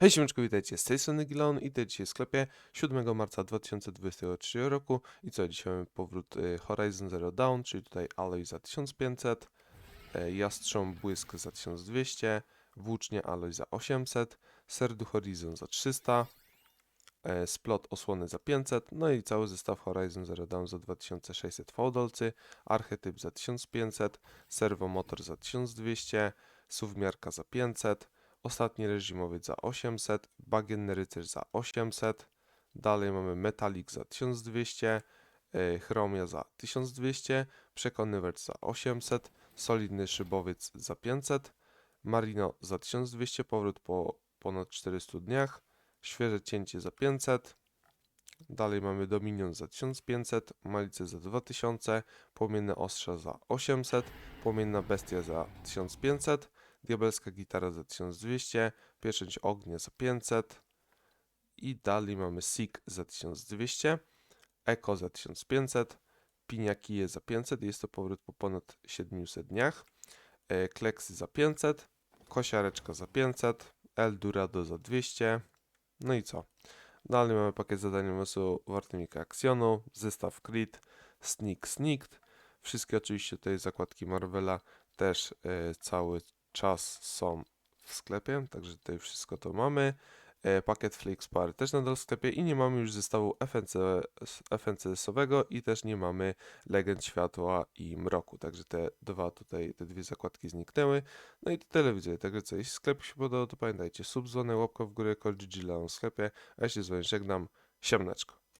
Hej siemeczko, witajcie z tej strony Gilon i dzisiaj w sklepie 7 marca 2023 roku. I co, dzisiaj mamy powrót y, Horizon Zero Dawn, czyli tutaj Alloy za 1500, e, Jastrząb Błysk za 1200, Włócznie Alloy za 800, Serdu Horizon za 300, e, Splot Osłony za 500, no i cały zestaw Horizon Zero Dawn za 2600 fałdolcy, Archetyp za 1500, Servo Motor za 1200, Suwmiarka za 500, Ostatni reżimowiec za 800, Bagienny Rycerz za 800, dalej mamy Metalik za 1200, e, Chromia za 1200, Przekonywacz za 800, Solidny Szybowiec za 500, Marino za 1200, powrót po ponad 400 dniach, Świeże Cięcie za 500, dalej mamy Dominion za 1500, Malice za 2000, Płomienne Ostrza za 800, Płomienna Bestia za 1500, Diabelska gitara za 1200, Pieczęć ognia za 500 i dalej mamy Sig za 1200, Eko za 1500, Piniakije za 500, jest to powrót po ponad 700 dniach, e, Kleksy za 500, Kosiareczka za 500, Eldorado za 200, no i co? Dalej mamy pakiet zadań umysłu Wartymika Aksjonu, zestaw Crit, Sneak Sneaked, wszystkie oczywiście tutaj zakładki Marvela też e, cały czas są w sklepie, także tutaj wszystko to mamy. E, Pakiet Flixpar też nadal w sklepie i nie mamy już zestawu FNC, FNCS-owego i też nie mamy Legend Światła i Mroku, także te dwa tutaj, te dwie zakładki zniknęły. No i to tyle widzę, także co, jeśli sklep się podobał, to pamiętajcie, sub, dzwonek, łapka w górę, kod GG w sklepie, a jeśli z wami żegnam, siemneczko.